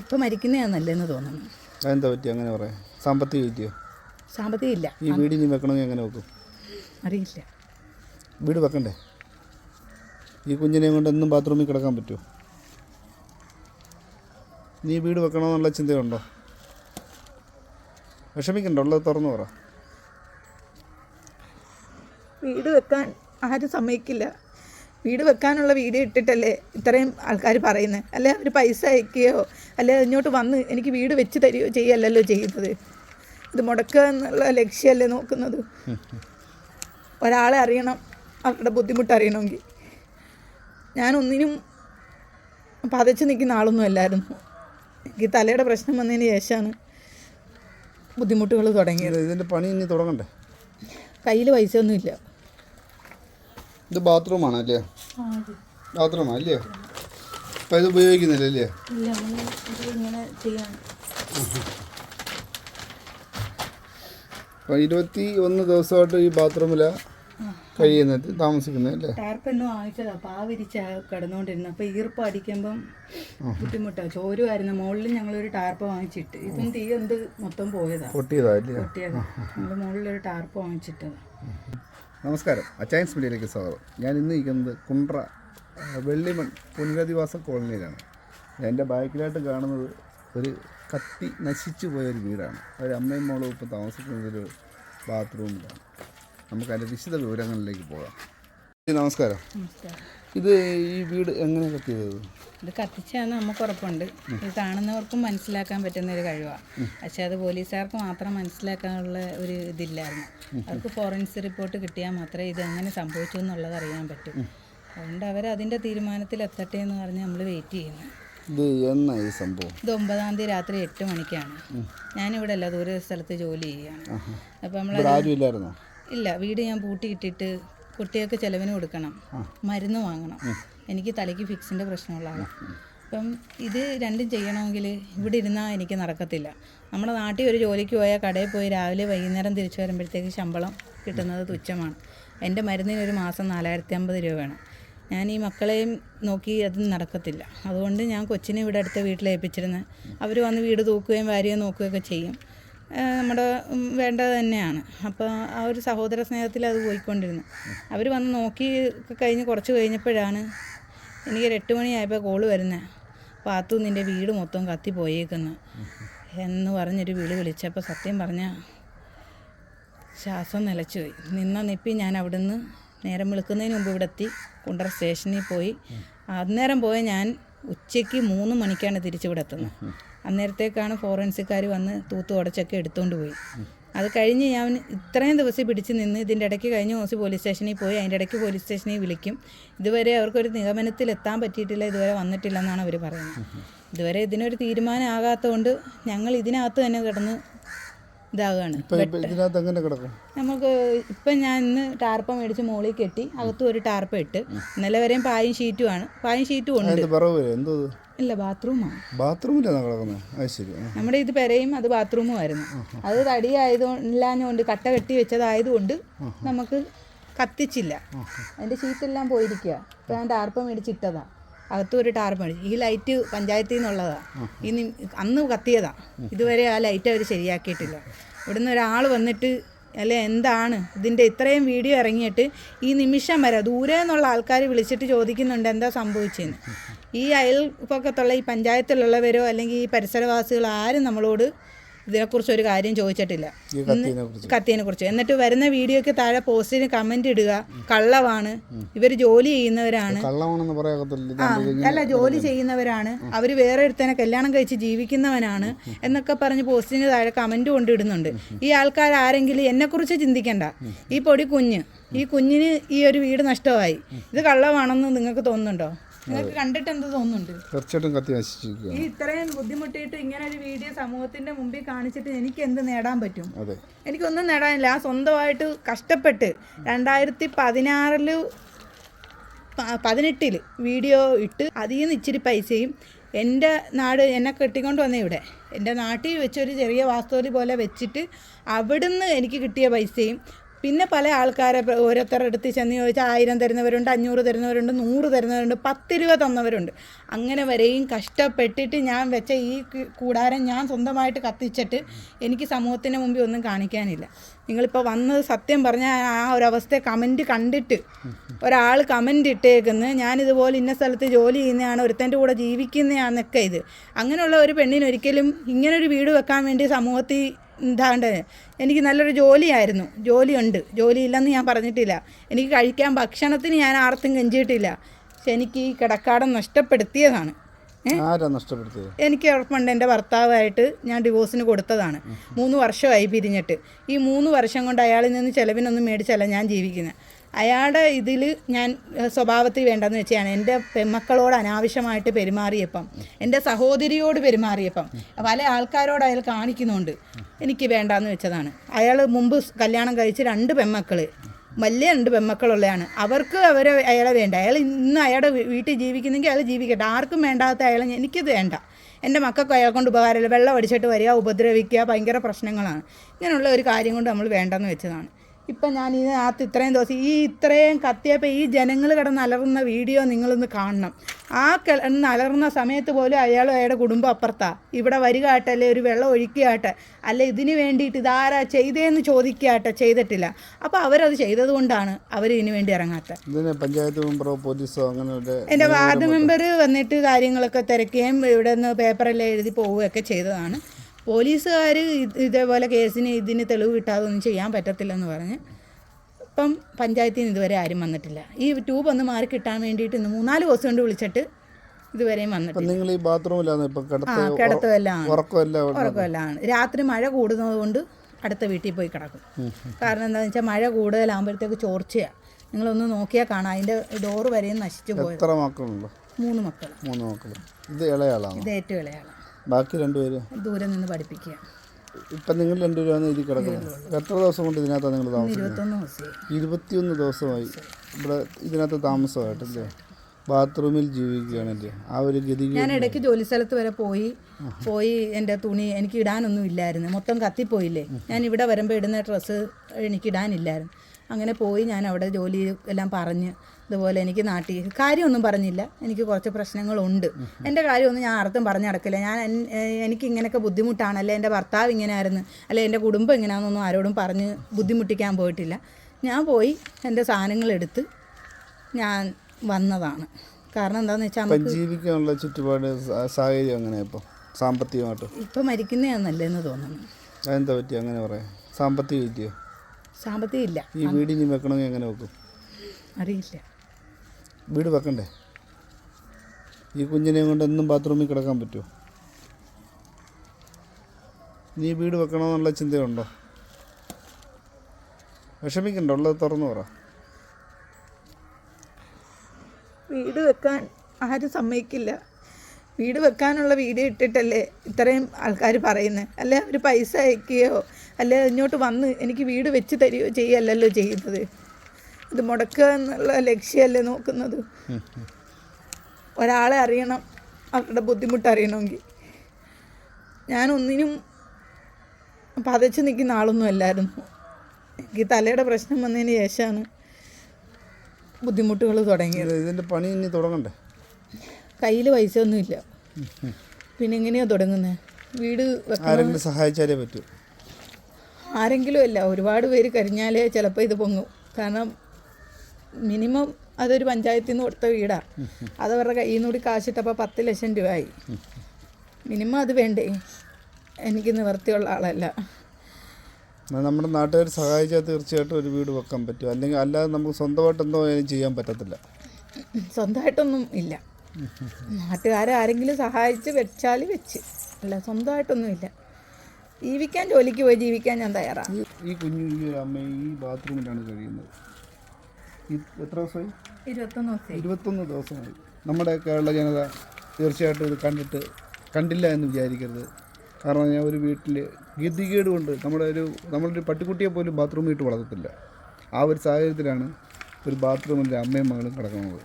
ഇപ്പം മരിക്കുന്നതാണ് നല്ലതെന്ന് തോന്നുന്നു. അതെന്താ പറ്റി അങ്ങനെ പറയാം. സാമ്പത്തിക പറ്റിയോ സാമ്പത്തികം ഇല്ല ഈ വീട് ഇനി വെക്കണമെങ്കിൽ എങ്ങനെ വെക്കും? അറിയില്ല. വീട് വെക്കണ്ടേ? ഈ കുഞ്ഞിനെയും കൊണ്ട് എന്നും ബാത്റൂമിൽ കിടക്കാൻ പറ്റുമോ? നീ വീട് വെക്കണമെന്നുള്ള ചിന്തയുണ്ടോ? വിഷമിക്കണ്ട ഉള്ളത് തുറന്നു പറ. വീട് വെക്കാൻ ആരും സമ്മതിക്കില്ല. വീട് വെക്കാനുള്ള വീഡിയോ ഇട്ടിട്ടല്ലേ ഇത്രയും ആൾക്കാർ പറയുന്നത് അല്ലെ അവർ പൈസ അയക്കുകയോ അല്ലെ ഇങ്ങോട്ട് വന്ന് എനിക്ക് വീട് വെച്ച് തരികയോ ചെയ്യല്ലല്ലോ ചെയ്യുന്നത്? ഇത് മുടക്കുക എന്നുള്ള ലക്ഷ്യമല്ലേ നോക്കുന്നത്? ഒരാളെ അറിയണം അവരുടെ ബുദ്ധിമുട്ട് അറിയണമെങ്കിൽ. ഞാൻ ഒന്നിനും പതച്ച് നിൽക്കുന്ന ആളൊന്നും അല്ലായിരുന്നു. എനിക്ക് തലയുടെ പ്രശ്നം വന്നതിന് ശേഷമാണ് ബുദ്ധിമുട്ടുകൾ തുടങ്ങിയത്. ഇത് ഇതിന്റെ പണി ഇനി തുടങ്ങണ്ടേ? കയ്യിൽ പൈസ ഒന്നുമില്ല. ഇത് ബാത്റൂമാണ് അല്ലേ? ബാത്റൂമാണ് അല്ലേ? അപ്പം ഇത് ഉപയോഗിക്കുന്നില്ല അല്ലേ? അപ്പം ഇരുപത്തി ഒന്ന് ദിവസമായിട്ട് ഈ ബാത്റൂമില കഴിയുന്നത് താമസിക്കുന്നത് അല്ലേ? ടാർപ്പെന്നും ആവശ്യതാ പാവിരിച്ച കിടന്നുകൊണ്ടിരുന്നു. അപ്പൊ ഈർപ്പം അടിക്കുമ്പം ബുദ്ധിമുട്ടാ. ചോരുമായിരുന്നു മുകളിൽ ഞങ്ങളൊരു ടാർപ്പ് വാങ്ങിച്ചിട്ട്. ഇതും തീ എന്ത് മൊത്തം പോയതാ. പൊട്ടിയതാ അല്ലേ? പൊട്ടിയത്. ഞങ്ങൾ മുകളിലൊരു ടാർപ്പ് വാങ്ങിച്ചിട്ടതാ. നമസ്കാരം. അച്ചായൻസ് മീഡിയയിലേക്ക് സ്വാഗതം. ഞാൻ ഇന്ന് നിൽക്കുന്നത് കുണ്ട്ര വെള്ളിമൺ പുനരധിവാസ കോളനിയിലാണ്. എന്റെ ബാക്കിലായിട്ട് കാണുന്നത് ഒരു കത്തി നശിച്ചു പോയൊരു വീടാണ്. ഒരു അമ്മയും മോളും ഇപ്പോൾ താമസിക്കുന്നത് ഒരു ബാത്റൂമിലാണ്. നമുക്ക് അതിന്റെ വിശദ വിവരങ്ങളിലേക്ക് പോകാം. നമസ്കാരം. ഇത് ഈ വീട് എങ്ങനെ കത്തിയത് ഇത് കത്തിച്ചാന്ന് നമുക്ക് ഉറപ്പുണ്ട്. ഇത് കാണുന്നവർക്കും മനസ്സിലാക്കാൻ പറ്റുന്ന ഒരു കഴിവാണ് പക്ഷെ അത് പോലീസുകാർക്ക് മാത്രം മനസ്സിലാക്കാനുള്ള ഒരു ഇതില്ലായിരുന്നു. അവർക്ക് ഫോറൻസിക് റിപ്പോർട്ട് കിട്ടിയാൽ മാത്രമേ ഇത് എങ്ങനെ സംഭവിച്ചു എന്നുള്ളത് അറിയാൻ പറ്റൂ. അതുകൊണ്ട് അവർ അതിന്റെ തീരുമാനത്തിൽ എത്തട്ടെ എന്ന് പറഞ്ഞ് നമ്മൾ വെയിറ്റ് ചെയ്യുന്നു. ഇത് എന്നായി സംഭവം? ഇത് ഒമ്പതാം തീയതി രാത്രി എട്ട് മണിക്കാണ്. ഞാനിവിടെ അല്ല ദൂരെ സ്ഥലത്ത് ജോലി ചെയ്യുകയാണ്. അപ്പം നമ്മൾ ഇല്ല വീട് ഞാൻ പൂട്ടിയിട്ടിട്ട് കുട്ടികൾക്ക് ചിലവിന് കൊടുക്കണം. മരുന്ന് വാങ്ങണം. എനിക്ക് തലയ്ക്ക് ഫിക്സിന്റെ പ്രശ്നമുള്ളതാണ്. അപ്പം ഇത് രണ്ടും ചെയ്യണമെങ്കിൽ ഇവിടെ ഇരുന്നാൽ എനിക്ക് നടക്കത്തില്ല. നമ്മുടെ നാട്ടിൽ ഒരു ജോലിക്ക് പോയാൽ കടയിൽ പോയി രാവിലെ വൈകുന്നേരം തിരിച്ചു വരുമ്പോഴത്തേക്ക് ശമ്പളം കിട്ടുന്നത് തുച്ഛമാണ്. എന്റെ മരുന്നിന് ഒരു മാസം നാലായിരത്തി അമ്പത് രൂപ വേണം. ഞാൻ ഈ മക്കളെയും നോക്കി അത് നടക്കത്തില്ല. അതുകൊണ്ട് ഞാൻ കൊച്ചിനെ ഇവിടെ അടുത്ത വീട്ടിൽ ഏൽപ്പിച്ചിരുന്നത് അവർ വന്ന് വീട് തൂക്കുകയും വാരുകയും നോക്കുകയൊക്കെ ചെയ്യും. നമ്മുടെ വേണ്ടത് തന്നെയാണ്. അപ്പോൾ ആ ഒരു സഹോദര സ്നേഹത്തിൽ അത് പോയിക്കൊണ്ടിരുന്നു. അവർ വന്ന് നോക്കി കഴിഞ്ഞ് കുറച്ച് കഴിഞ്ഞപ്പോഴാണ് എനിക്കൊരു എട്ട് മണിയായപ്പോൾ കോൾ വരുന്നത് പാത്തു നിന്റെ വീട് മൊത്തം കത്തിപ്പോയേക്കുന്നു എന്ന് പറഞ്ഞൊരു വിളി വിളിച്ചപ്പോൾ സത്യം പറഞ്ഞാൽ ശ്വാസം നിലച്ചുപോയി നിന്ന നിപ്പി ഞാൻ അവിടുന്ന് നേരം വിളിക്കുന്നതിന് മുമ്പ് ഇവിടെ എത്തി. കുണ്ടറ സ്റ്റേഷനിൽ പോയി. അന്നേരം പോയ ഞാൻ ഉച്ചയ്ക്ക് മൂന്ന് മണിക്കാണ് തിരിച്ചിവിടെ എത്തുന്നത്. അന്നേരത്തേക്കാണ് ഫോറൻസിക്കാർ വന്ന് തൂത്തു ഉടച്ചൊക്കെ എടുത്തുകൊണ്ട് പോയി. അത് കഴിഞ്ഞ് ഞാൻ ഇത്രയും ദിവസം പിടിച്ച് നിന്ന് ഇതിന്റെ ഇടയ്ക്ക് കഴിഞ്ഞ ദിവസം പോലീസ് സ്റ്റേഷനിൽ പോയി അതിന്റെ ഇടയ്ക്ക് പോലീസ് സ്റ്റേഷനിൽ വിളിക്കും. ഇതുവരെ അവർക്കൊരു നിഗമനത്തിൽ എത്താൻ പറ്റിയിട്ടില്ല ഇതുവരെ വന്നിട്ടില്ല എന്നാണ് അവർ പറയുന്നത്. ഇതുവരെ ഇതിനൊരു തീരുമാനം ആകാത്തതുകൊണ്ട് ഞങ്ങൾ ഇതിനകത്ത് തന്നെ കിടന്ന് ഇപ്പം ഇതിനകത്ത് എങ്ങനെ കിടക്കും? നമുക്ക് ഇപ്പം ഞാൻ ഇന്ന് ടാർപ്പ മേടിച്ച് മോളിൽ കെട്ടി അകത്തും ഒരു ടാർപ്പ ഇട്ട് ഇന്നലെ വരെയും പായും ഷീറ്റും ആണ്. പായും ഷീറ്റും ഉണ്ട്. എന്തോ ഇല്ല ബാത്റൂമാണ് ബാത്റൂമിലാണ് കിടക്കുന്നത് ശരി. ആ. നമ്മുടെ ഇത് പെരയും അത് ബാത്റൂമും ആയിരുന്നു. അത് തടിയായതുകൊണ്ട് കട്ട കെട്ടി വെച്ചതായതുകൊണ്ട് നമുക്ക് കത്തിച്ചില്ല. അതിന്റെ ഷീറ്റെല്ലാം പോയിരിക്കുക ഇപ്പം ഞാൻ ടാർപ്പ മേടിച്ചിട്ടതാ അകത്തും ഒരു ടാർപ്പ് മേടിച്ചു ഈ ലൈറ്റ് പഞ്ചായത്തിൽ നിന്നുള്ളതാണ് ഇനി അന്ന് കത്തിയതാണ് ഇതുവരെ ആ ലൈറ്റ് അവർ ശരിയാക്കിയിട്ടില്ല. ഇവിടുന്ന് ഒരാൾ വന്നിട്ട് അല്ലെ എന്താണ്? ഇതിന്റെ ഇത്രയും വീഡിയോ ഇറങ്ങിയിട്ട് ഈ നിമിഷം വരെ ദൂരെ നിന്നുള്ള ആൾക്കാർ വിളിച്ചിട്ട് ചോദിക്കുന്നുണ്ട് എന്താ സംഭവിച്ചതെന്ന് ഈ അയൽപ്പൊക്കത്തുള്ള ഈ പഞ്ചായത്തിലുള്ളവരോ അല്ലെങ്കിൽ ഈ പരിസരവാസികൾ ആരും നമ്മളോട് ഇതിനെക്കുറിച്ച് ഒരു കാര്യം ചോദിച്ചിട്ടില്ല. കത്തിനെ കുറിച്ച് എന്നിട്ട് വരുന്ന വീഡിയോയ്ക്ക് താഴെ പോസ്റ്റിന് കമന്റ് ഇടുക. കള്ളവാണ്. ഇവർ ജോലി ചെയ്യുന്നവരാണ്. അല്ല ജോലി ചെയ്യുന്നവരാണ്. അവർ വേറെ ഒരുത്തനെ കല്യാണം കഴിച്ച് ജീവിക്കുന്നവനാണ് എന്നൊക്കെ പറഞ്ഞ് പോസ്റ്റിന് താഴെ കമന്റ് കൊണ്ടിടുന്നുണ്ട് ഈ ആൾക്കാർ ആരെങ്കിലും എന്നെക്കുറിച്ച് ചിന്തിക്കണ്ട. ഈ പൊടി കുഞ്ഞ്. ഈ കുഞ്ഞിന് ഈ ഒരു വീട് നഷ്ടമായി. ഇത് കള്ളമാണെന്ന് നിങ്ങൾക്ക് തോന്നുന്നുണ്ടോ? നിങ്ങൾക്ക് കണ്ടിട്ട് എന്ത് തോന്നുന്നുണ്ട്? തീർച്ചയായിട്ടും കത്തി നശിച്ചിരിക്കുക ഈ ഇത്രയും ബുദ്ധിമുട്ടിയിട്ട് ഇങ്ങനെ ഒരു വീഡിയോ സമൂഹത്തിന്റെ മുമ്പിൽ കാണിച്ചിട്ട് എനിക്ക് എന്ത് നേടാൻ പറ്റും? അതെ. എനിക്കൊന്നും നേടാനില്ല. ആ സ്വന്തമായിട്ട് കഷ്ടപ്പെട്ട് രണ്ടായിരത്തി പതിനാറിൽ പതിനെട്ടിൽ വീഡിയോ ഇട്ട് അതിൽ നിന്ന് ഇച്ചിരി പൈസയും എന്റെ നാട് എന്നെ കെട്ടിക്കൊണ്ട് വന്നേ ഇവിടെ. എന്റെ നാട്ടിൽ വെച്ചൊരു ചെറിയ വാസ്തോലി പോലെ വെച്ചിട്ട് അവിടുന്ന് എനിക്ക് കിട്ടിയ പൈസയും പിന്നെ പല ആൾക്കാരെ ഓരോരുത്തരുടെ അടുത്ത് ചെന്ന് ചോദിച്ചാൽ ആയിരം തരുന്നവരുണ്ട് അഞ്ഞൂറ് തരുന്നവരുണ്ട് നൂറ് തരുന്നവരുണ്ട് പത്ത് രൂപ തന്നവരുണ്ട്. അങ്ങനെ വരെയും കഷ്ടപ്പെട്ടിട്ട് ഞാൻ വെച്ച ഈ കൂടാരം ഞാൻ സ്വന്തമായിട്ട് കത്തിച്ചിട്ട് എനിക്ക് സമൂഹത്തിന് മുമ്പിൽ ഒന്നും കാണിക്കാനില്ല. നിങ്ങളിപ്പോൾ വന്നത് സത്യം പറഞ്ഞാൽ ആ ഒരവസ്ഥ കമന്റ് കണ്ടിട്ട് ഒരാൾ കമന്റ് ഇട്ടേക്കുന്ന ഞാനിതുപോലെ ഇന്ന സ്ഥലത്ത് ജോലി ചെയ്യുന്നതാണ് ഒരുത്തന്റെ കൂടെ ജീവിക്കുന്നതാണെന്നൊക്കെ ഇത്. അങ്ങനെയുള്ള ഒരു പെണ്ണിനൊരിക്കലും ഇങ്ങനൊരു വീട് വെക്കാൻ വേണ്ടി സമൂഹത്തിൽ എന്താണ്ട് എനിക്ക് നല്ലൊരു ജോലിയായിരുന്നു. ജോലിയുണ്ട്. ജോലിയില്ലെന്ന് ഞാൻ പറഞ്ഞിട്ടില്ല. എനിക്ക് കഴിക്കാൻ ഭക്ഷണത്തിന് ഞാൻ ആർത്തും കെഞ്ചിയിട്ടില്ല. പക്ഷെ എനിക്ക് ഈ കിടക്കാടം നഷ്ടപ്പെടുത്തിയതാണ്. എനിക്ക് ഉറപ്പുണ്ട് എന്റെ ഭർത്താവായിട്ട് ഞാൻ ഡിവോഴ്സിന് കൊടുത്തതാണ്. മൂന്ന് വർഷമായി പിരിഞ്ഞിട്ട്. ഈ മൂന്ന് വർഷം കൊണ്ട് അയാളിൽ നിന്ന് ചിലവിനൊന്നും മേടിച്ചല്ല ഞാൻ ജീവിക്കുന്നത് അയാളുടെ ഇതിൽ ഞാൻ സ്വഭാവത്തിൽ വേണ്ടെന്ന് വെച്ചാണ് എന്റെ പെമ്മക്കളോട് അനാവശ്യമായിട്ട് പെരുമാറിയപ്പം എന്റെ സഹോദരിയോട് പെരുമാറിയപ്പം പല ആൾക്കാരോട് അയാൾ കാണിക്കുന്നുണ്ട് എനിക്ക് വേണ്ടാന്ന് വെച്ചതാണ്. അയാൾ മുമ്പ് കല്യാണം കഴിച്ച് രണ്ട് പെമ്മക്കൾ വലിയ രണ്ട് പെമ്മക്കളുള്ളതാണ് അവർക്ക് അവരെ അയാളെ വേണ്ട. അയാൾ ഇന്ന് അയാളുടെ വീട്ടിൽ ജീവിക്കുന്നെങ്കിൽ അയാൾ ജീവിക്കട്ടെ. ആർക്കും വേണ്ടാത്ത അയാൾ എനിക്കിത് വേണ്ട. എന്റെ മക്കൾക്ക് അയാൾ കൊണ്ട് ഉപകാരമില്ല. വെള്ളം അടിച്ചിട്ട് വരിക ഉപദ്രവിക്കുക ഭയങ്കര പ്രശ്നങ്ങളാണ്. ഇങ്ങനെയുള്ള ഒരു കാര്യം കൊണ്ട് നമ്മൾ വേണ്ടെന്ന് വെച്ചതാണ്. ഇപ്പം ഞാൻ ഇതിനകത്ത് ഇത്രയും ദിവസം ഈ ഇത്രയും കത്തിയപ്പോൾ ഈ ജനങ്ങൾ കിടന്ന് അലറുന്ന വീഡിയോ നിങ്ങളൊന്ന് കാണണം. ആ കിടന്ന് അലറുന്ന സമയത്ത് പോലും അയാളും അയാളുടെ കുടുംബം അപ്പുറത്താണ് ഇവിടെ വരികയാട്ടെ അല്ലെ ഒരു വെള്ളം ഒഴിക്കുകയാട്ടെ അല്ലെ ഇതിന് വേണ്ടിയിട്ട് ഇതാരാ ചെയ്തേന്ന് ചോദിക്കുകയാട്ടെ ചെയ്തിട്ടില്ല. അപ്പോൾ അവരത് ചെയ്തത് കൊണ്ടാണ് അവർ ഇതിനു വേണ്ടി ഇറങ്ങാത്ത. പഞ്ചായത്ത് മെമ്പറോ പോലീസോ അങ്ങനെ എന്റെ വാർഡ് മെമ്പർ വന്നിട്ട് കാര്യങ്ങളൊക്കെ തിരക്കുകയും ഇവിടെ നിന്ന് പേപ്പറെല്ലാം എഴുതി പോവുകയൊക്കെ ചെയ്തതാണ്. പോലീസുകാർ ഇതേപോലെ കേസിന് ഇതിന് തെളിവ് കിട്ടാതൊന്നും ചെയ്യാൻ പറ്റത്തില്ലെന്ന് പറഞ്ഞ് ഇപ്പം പഞ്ചായത്തിൽ നിന്ന് ഇതുവരെ ആരും വന്നിട്ടില്ല. ഈ ട്യൂബ് ഒന്ന് മാറി കിട്ടാൻ വേണ്ടിയിട്ട് ഇന്ന് മൂന്നാൽ ദിവസം കൊണ്ട് വിളിച്ചിട്ട് ഇതുവരെയും വന്നിട്ടില്ല. നിങ്ങൾ ഈ ബാത്റൂമിലാണ് ഇപ്പം കിടത്തുമെല്ലാം ഉറക്കമല്ല രാത്രി മഴ കൂടുന്നത് കൊണ്ട് അടുത്ത വീട്ടിൽ പോയി കിടക്കും. കാരണം എന്താണെന്ന് വെച്ചാൽ മഴ കൂടുതലാകുമ്പോഴത്തേക്ക് ചോർച്ചയാണ് നിങ്ങളൊന്ന് നോക്കിയാൽ കാണാം. അതിന്റെ ഡോറ് വരെയും നശിച്ചു പോയി എത്ര മക്കളുണ്ടോ? മൂന്ന് മക്കൾ മൂന്ന് മക്കൾ ഇത് ഇളയാളാണ് ഇത് ഏറ്റവും ഇളയാളാണ് ബാക്കി രണ്ടുപേര്? ദൂരെ നിന്ന് പഠിപ്പിക്കുക. ഇപ്പം നിങ്ങൾ രണ്ടുപേരാണ് ഇതിൽ കിടക്കുന്നത്. എത്ര ദിവസം കൊണ്ട് ഇതിനകത്താണ് നിങ്ങൾ താമസിക്കുന്നത്? ഇരുപത്തിയൊന്ന് ദിവസമായി. ഇവിടെ ഇതിനകത്ത് താമസമായിട്ടല്ലേ? ബാത്റൂമിൽ ജീവിക്കുകയാണല്ലേ ആ ഒരു ഗതി ഞാൻ ഇടയ്ക്ക് ജോലി സ്ഥലത്ത് വരെ പോയി പോയി എന്റെ തുണി എനിക്ക് ഇടാനൊന്നും ഇല്ലായിരുന്നു. മൊത്തം കത്തിപ്പോയില്ലേ? ഞാൻ ഇവിടെ വരുമ്പോൾ ഇടുന്ന ഡ്രസ്സ് എനിക്ക് ഇടാനില്ലായിരുന്നു. അങ്ങനെ പോയി ഞാൻ അവിടെ ജോലി എല്ലാം പറഞ്ഞ് ഇതുപോലെ എനിക്ക് നാട്ടിൽ കാര്യമൊന്നും പറഞ്ഞില്ല. എനിക്ക് കുറച്ച് പ്രശ്നങ്ങളുണ്ട്. എന്റെ കാര്യമൊന്നും ഞാൻ ആർക്കും പറഞ്ഞു നടക്കില്ല. ഞാൻ എനിക്ക് ഇങ്ങനെയൊക്കെ ബുദ്ധിമുട്ടാണ് അല്ലെ എന്റെ ഭർത്താവ് ഇങ്ങനെയായിരുന്നു. അല്ലെ എന്റെ കുടുംബം ഇങ്ങനെയാണെന്നൊന്നും ആരോടും പറഞ്ഞ് ബുദ്ധിമുട്ടിക്കാൻ പോയിട്ടില്ല. ഞാൻ പോയി എന്റെ സാധനങ്ങളെടുത്ത് ഞാൻ വന്നതാണ്. കാരണം എന്താണെന്ന് വെച്ചാൽ നമുക്ക് ജീവിക്കാനുള്ള ചുറ്റുപാട് സാഹചര്യം അങ്ങനെ ഇപ്പം? സാമ്പത്തികമായിട്ട്? ഇപ്പം മരിക്കുന്നതാണെന്നല്ലേന്ന് തോന്നുന്നു. അതെന്താ പറ്റി അങ്ങനെ പറയാം സാമ്പത്തികം ഇല്ലയോ സാമ്പത്തികം ഇല്ല. ഈ വീടിനി വെക്കണമെങ്കിൽ എങ്ങനെ വെക്കും? അറിയില്ല. വീട് വെക്കണ്ടേ? ഈ കുഞ്ഞിനെ കൊണ്ട് എന്നും ബാത്റൂമിൽ കിടക്കാൻ പറ്റുമോ? നീ വീട് വെക്കണമെന്നുള്ള ചിന്തയുണ്ടോ? വിഷമിക്കണ്ട ഉള്ളത് തുറന്നു പറ. വീട് വെക്കാൻ ആരും സമ്മതിക്കില്ല. വീട് വെക്കാനുള്ള വീഡിയോ ഇട്ടിട്ടല്ലേ ഇത്രയും ആൾക്കാർ പറയുന്നത് അല്ലെ അവർ പൈസ അയക്കുകയോ അല്ലെ ഇങ്ങോട്ട് വന്ന് എനിക്ക് വീട് വെച്ച് തരികയോ ചെയ്യല്ലല്ലോ ചെയ്യുന്നത്. ഇത് മുടക്കുക എന്നുള്ള ലക്ഷ്യമല്ലേ നോക്കുന്നത്. ഒരാളെ അറിയണം അവരുടെ ബുദ്ധിമുട്ട് അറിയണമെങ്കിൽ. ഞാൻ ഒന്നിനും പതച്ച് നിൽക്കുന്ന ആളൊന്നും അല്ലായിരുന്നു. എനിക്ക് തലയുടെ പ്രശ്നം വന്നതിന് ശേഷമാണ് ബുദ്ധിമുട്ടുകൾ തുടങ്ങിയത്. ഇത് ഇതിന്റെ പണി ഇനി തുടങ്ങണ്ടേ? കയ്യിൽ പൈസ ഒന്നുമില്ല. പിന്നെ എങ്ങനെയാണ് തുടങ്ങുന്നത്? വീട് ആരെങ്കിലും സഹായിച്ചാലേ പറ്റൂ. ആരെങ്കിലും അല്ല ഒരുപാട് പേര് കരിഞ്ഞാലേ ചിലപ്പോൾ ഇത് പൊങ്ങും. കാരണം മിനിമം അതൊരു പഞ്ചായത്തിൽ നിന്ന് കൊടുത്ത വീടാണ് അതവരുടെ കയ്യിൽ നിന്ന് കൂടി കാശിട്ടപ്പോൾ പത്ത് ലക്ഷം രൂപയായി. മിനിമം അത് വേണ്ടേ? എനിക്ക് നിവർത്തിയുള്ള ആളല്ല. നമ്മുടെ നാട്ടുകാർ സഹായിച്ചാൽ തീർച്ചയായിട്ടും ഒരു വീട് വെക്കാൻ പറ്റും. അല്ലെങ്കിൽ അല്ലാതെ നമുക്ക് സ്വന്തമായിട്ടൊന്നും ചെയ്യാൻ പറ്റത്തില്ല. സ്വന്തമായിട്ടൊന്നും ഇല്ല. നാട്ടുകാരെ ആരെങ്കിലും സഹായിച്ച് വെച്ചാൽ വെച്ച്. അല്ല സ്വന്തമായിട്ടൊന്നും ഇല്ല. ജീവിക്കാൻ ജോലിക്ക് പോയി ജീവിക്കാൻ ഞാൻ തയ്യാറാണ്. ഈ കുഞ്ഞു ഈ അമ്മ ഈ ബാത്റൂമിലാണ് കഴിയുന്നത്. എത്ര ദിവസമായി? ഇരുപത്തൊന്ന് ദിവസമായി. ഇരുപത്തൊന്ന് ദിവസമായി. നമ്മുടെ കേരള ജനത തീർച്ചയായിട്ടും ഇത് കണ്ടിട്ട് കണ്ടില്ല എന്ന് വിചാരിക്കരുത്. കാരണം ഞാൻ ഒരു വീട്ടിൽ ഗതികേട് കൊണ്ട് നമ്മുടെ ഒരു നമ്മളൊരു പട്ടിക്കുട്ടിയെ പോലും ബാത്റൂമിൽ ഇട്ട് വളർത്തത്തില്ല. ആ ഒരു സാഹചര്യത്തിലാണ് ഒരു ബാത്റൂമിന്റെ അമ്മയും മകളും കിടക്കുന്നത്.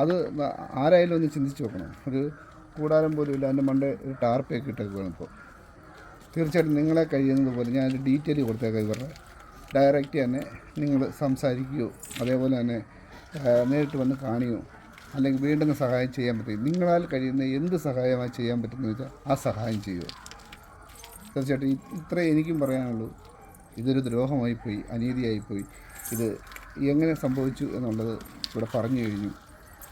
അത് ആരായാലും ഒന്ന് ചിന്തിച്ച് നോക്കണം. ഒരു കൂടാരം പോലും ഇല്ല. അതിന്റെ മണ്ടേ ഒരു ടാർപ്പൊക്കെ ഇട്ടേക്കുകയാണ് ഇപ്പോൾ. തീർച്ചയായിട്ടും നിങ്ങളെ കഴിയുന്നത് പോലെ ഞാൻ ഡീറ്റെയിൽ കൊടുത്തേക്കാം ഇവരുടെ. ഡയറക്റ്റ് തന്നെ നിങ്ങൾ സംസാരിക്കുകയോ അതേപോലെ തന്നെ നേരിട്ട് വന്ന് കാണുകയോ അല്ലെങ്കിൽ വീണ്ടും സഹായം ചെയ്യാൻ പറ്റും. നിങ്ങളാൽ കഴിയുന്ന എന്ത് സഹായമായി ചെയ്യാൻ പറ്റുന്ന വെച്ചാൽ ആ സഹായം ചെയ്യുക. തീർച്ചയായിട്ടും ഇത്രേ എനിക്കും പറയാനുള്ളൂ. ഇതൊരു ദ്രോഹമായിപ്പോയി അനീതിയായിപ്പോയി അനീതിയായി പോയി. ഇത് എങ്ങനെ സംഭവിച്ചു എന്നുള്ളത് ഇവിടെ പറഞ്ഞു കഴിഞ്ഞു.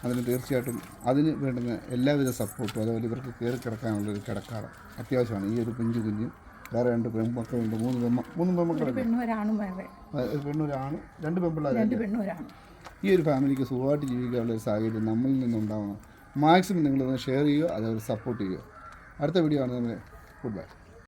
അതിന് തീർച്ചയായിട്ടും അതിന് വേണ്ടുന്ന എല്ലാവിധ സപ്പോർട്ടും അതുപോലെ ഇവർക്ക് കയറി കിടക്കാനുള്ള ഒരു കിടക്കാറ അത്യാവശ്യമാണ്. ഈ ഒരു കുഞ്ഞു കുഞ്ഞും വേറെ രണ്ട് പെൺമക്കളുണ്ട് മൂന്ന് പെൺമ മൂന്ന് പെൺമക്കളുണ്ട് പെണ്ണൊരാണ് രണ്ട് പെൺപിള്ളേരാണ് ഈ ഒരു ഫാമിലിക്ക് സുഖമായിട്ട് ജീവിക്കാനുള്ള ഒരു സാഹചര്യം നമ്മളിൽ നിന്നുണ്ടാവണം. മാക്സിമം നിങ്ങളൊന്ന് ഷെയർ ചെയ്യുക അതേപോലെ സപ്പോർട്ട് ചെയ്യുക. അടുത്ത വീഡിയോ ആണ് നമ്മൾ ഗുഡ് ബൈ.